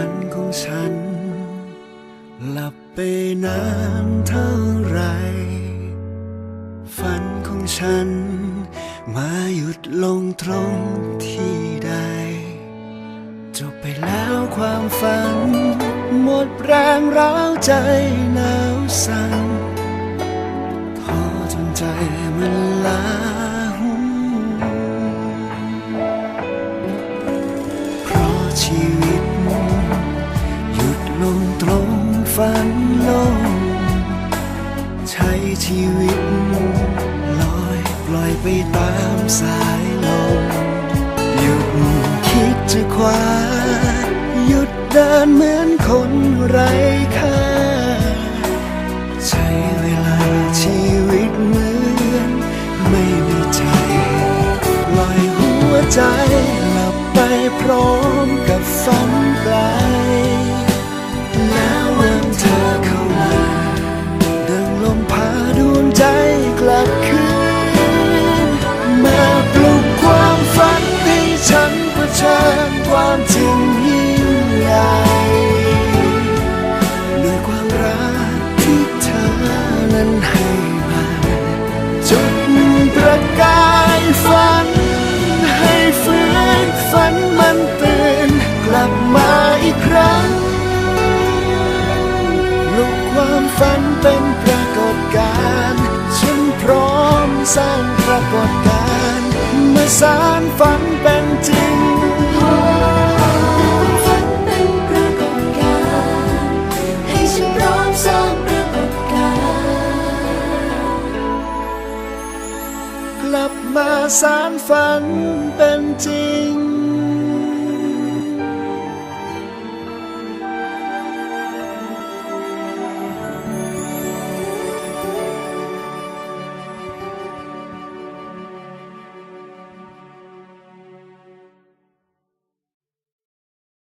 ันของฉัน หลับไปนานเท่าไร ฝันของฉัน มาหยุดลงตรงที่ใด จบไปแล้วความฝัน หมดแรงร้าวใจหนาวสั่นท้อจนใจมัน ฝันลงใช้ชีวิตลอยปล่อยไปตามสายลมหยุดคิดจะคว้าหยุดเดินเหมือนคนไร้ค่า ใช้เวลาชีวิตเหมือนไม่มีใจ ลอยหัวใจหลับไปพร้อมกับ สร้างปรากฏการณ์มาสารฝันเป็นจริงฝันเป็นปรากฏการณ์ให้ฉันร้อมสร้างปรากฏการณ์กลับมาสารฝันเป็นจริง